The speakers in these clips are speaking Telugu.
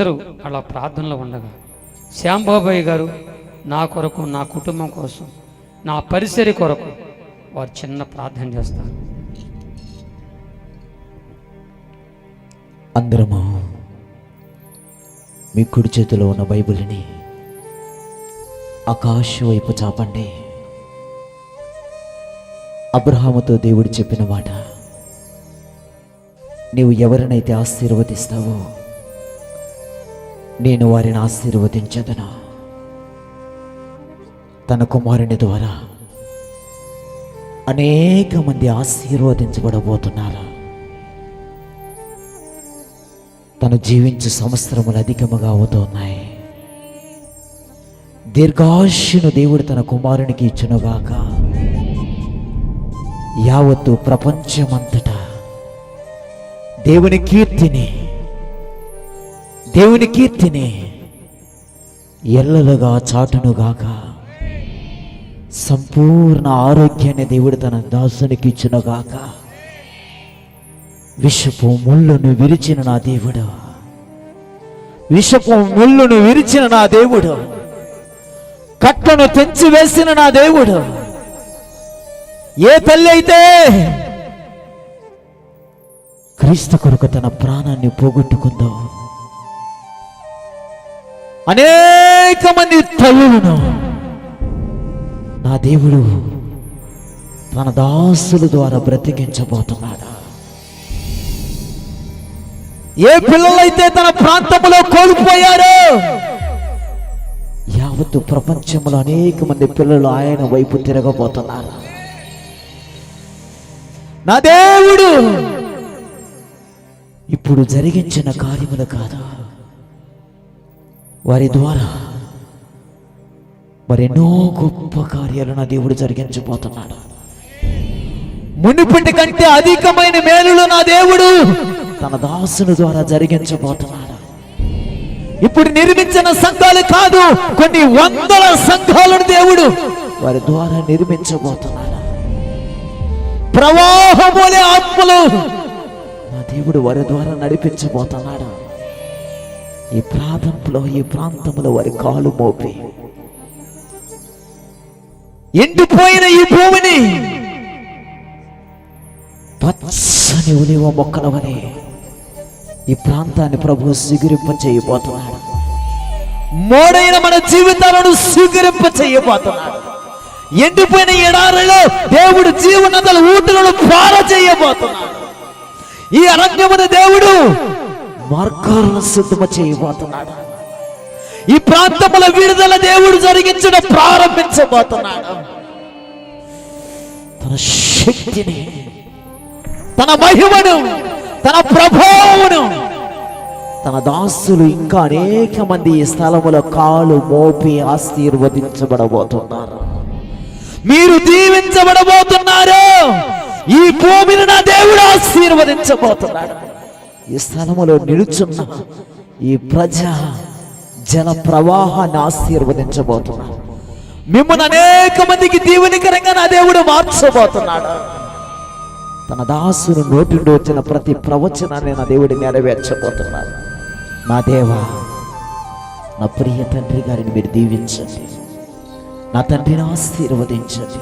అందరూ అలా ప్రార్థనలో ఉండగా శ్యాంబాబాయ్ గారు నా కొరకు నా కుటుంబం కోసం నా పరిసరి కొరకు వారు చిన్న ప్రార్థన చేస్తారు. అందరము మీ కుడి చేతిలో ఉన్న బైబిల్ని ఆకాశ వైపు చాపండి. అబ్రహాముతో దేవుడు చెప్పిన మాట నీవు ఎవరినైతే ఆశీర్వదిస్తావో నేను వారిని ఆశీర్వదించదను? తన కుమారుని ద్వారా అనేక మంది ఆశీర్వదించబడబోతున్నారు? తను జీవించే సంవత్సరములు అధికముగా అవుతున్నాయి దీర్ఘాయుష్యును దేవుడు తన కుమారునికి ఇచ్చునుగాక. యావత్తు ప్రపంచమంతటా దేవుని కీర్తిని దేవుని కీర్తిని ఎల్లలుగా చాటునుగాక. సంపూర్ణ ఆరోగ్యాన్ని దేవుడు తన దాసునికి ఇచ్చునుగాక. విషపు ముళ్ళును విరిచిన నా దేవుడు. విషపు ముళ్ళును విరిచిన నా దేవుడు. కట్టను తెంచి వేసిన నా దేవుడు. ఏ తల్లి అయితే క్రీస్తు కొరకు తన ప్రాణాన్ని పోగొట్టుకుందో అనేక మంది తల్లులను నా దేవుడు తన దాసుల ద్వారా బ్రతికించబోతున్నాడు. ఏ పిల్లలైతే తన ప్రాంతంలో కోల్పోయారో యావత్తు ప్రపంచంలో అనేక మంది పిల్లలు ఆయన వైపు తిరగబోతున్నారు. నా దేవుడు ఇప్పుడు జరిగించిన కార్యములు కాదు. వారి ద్వారా మరెన్నో గొప్ప కార్యాలు నా దేవుడు జరిగించబోతున్నాడు. మునిపటి కంటే అధికమైన మేలులు నా దేవుడు తన దాసుని ద్వారా జరిగించబోతున్నాడు. ఇప్పుడు నిర్మించిన సంఘాలు కాదు కొన్ని వందల సంఘాలను దేవుడు వారి ద్వారా నిర్మించబోతున్నాడు. ప్రవాహములే ఆత్మలు నా దేవుడు వారి ద్వారా నడిపించబోతున్నాడు. ఈ ప్రాంతంలో ఈ ప్రాంతంలో వారి కాలు మోపి. ఎండిపోయిన ఈ భూమిని పచ్చని ఉలివ మొక్కలవని ఈ ప్రాంతాన్ని ప్రభు సిగురింప చేయబోతున్నాడు మోడైన మన జీవితాలను స్వీకరింప చేయబోతున్నాడు ఎండిపోయిన ఎడారిలో దేవుడు జీవనతల ఊటలను పార చేయబోతున్నాడు ఈ అరణ్యమున దేవుడు మార్గాలను సిద్ధమ చేయబోతున్నాడు ఈ ప్రాంతముల విడుదల దేవుడు జరిగించడం ప్రారంభించబోతున్నాడు. తన శక్తిని తన మహిమను తన ప్రభావమును తన దాసులు ఇంకా అనేక మంది ఈ స్థలములో కాలు మోపి ఆశీర్వదించబడబోతున్నారు. మీరు దీవించబడబోతున్నారు ఈ భూమిని నా దేవుడు ఆశీర్వదించబోతున్నాడు. ఈ స్థలములో నిలుచున్న ఈ ప్రజ జల ప్రవాహాన్ని ఆశీర్వదించబోతున్నాడు మిమ్మల్ని అనేక మందికి దీవెనికరంగా నా దేవుడు మార్చబోతున్నాడు. తన దాసును నోటి నుండి వచ్చిన ప్రతి ప్రవచనాన్ని నా దేవుడు నెరవేర్చబోతున్నాడు. నా దేవా నా ప్రియ తండ్రి గారిని మీరు దీవించండి. నా తండ్రిని ఆశీర్వదించండి.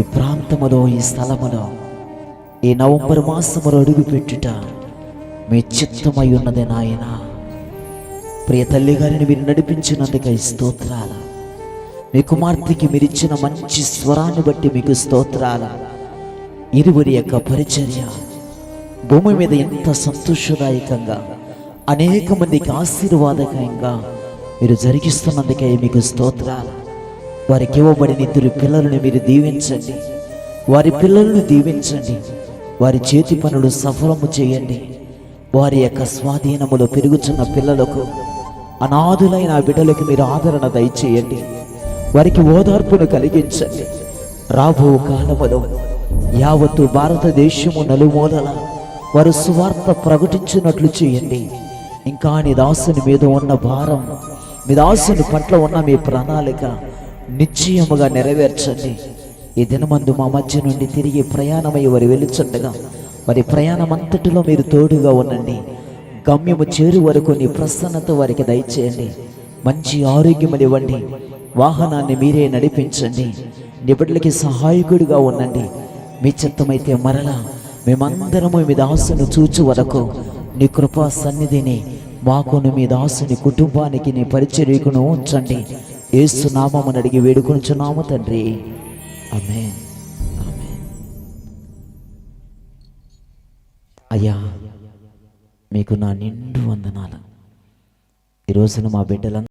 ఈ ప్రాంతములో ఈ స్థలములో ఈ నవంబర్ మాసములో అడుగుపెట్టుట మీ చిత్తమై ఉన్నది నాయన. ప్రియ తల్లి గారిని మీరు నడిపించినందుకై స్తోత్రాల. మీ కుమార్తెకి మీరు ఇచ్చిన మంచి స్వరాన్ని బట్టి మీకు స్తోత్రాల. ఇరువురి యొక్క పరిచర్య భూమి మీద ఎంత సంతోషదాయకంగా అనేక మందికి ఆశీర్వాదకంగా మీరు జరిగిస్తున్నందుకై మీకు స్తోత్రాలు. వారికి ఇవ్వబడిన ఇద్దరు పిల్లలను మీరు దీవించండి. వారి పిల్లలను దీవించండి. వారి చేతి పనులు సఫలము చేయండి. వారి యొక్క స్వాధీనములో పెరుగుచున్న పిల్లలకు అనాథులైన బిడ్డలకు మీరు ఆదరణ దయచేయండి. వారికి ఓదార్పును కలిగించండి. రాబో కాలములో యావత్తు భారతదేశము నలుమూలల వారు సువార్త ప్రకటించినట్లు చేయండి. ఇంకా నీ దాసుని మీద ఉన్న భారం మీ దాసుని పట్ల ఉన్న మీ ప్రణాళిక నిశ్చయముగా నెరవేర్చండి. ఈ దినమందు మా మధ్య నుండి తిరిగి ప్రయాణమై వారు వెలుచుండగా మరి ప్రయాణం అంతటిలో మీరు తోడుగా ఉండండి. గమ్యము చేరు వరకు నీ ప్రసన్నత వారికి దయచేయండి. మంచి ఆరోగ్యములు ఇవ్వండి. వాహనాన్ని మీరే నడిపించండి. నిబిడ్లకి సహాయకుడిగా ఉండండి. మీ చిత్తమైతే మరలా మేమందరము మీ దాసును చూచు వరకు నీ కృపా సన్నిధిని మాకును మీ దాసుని కుటుంబానికి నీ పరిచర్యకును ఉంచండి. ఏసు అడిగి వేడుకొనుచున్నాము తండ్రి. అమే అయ్యా మీకు నా నిండు వందనాలు. ఈ రోజున మా బిడ్డలందరూ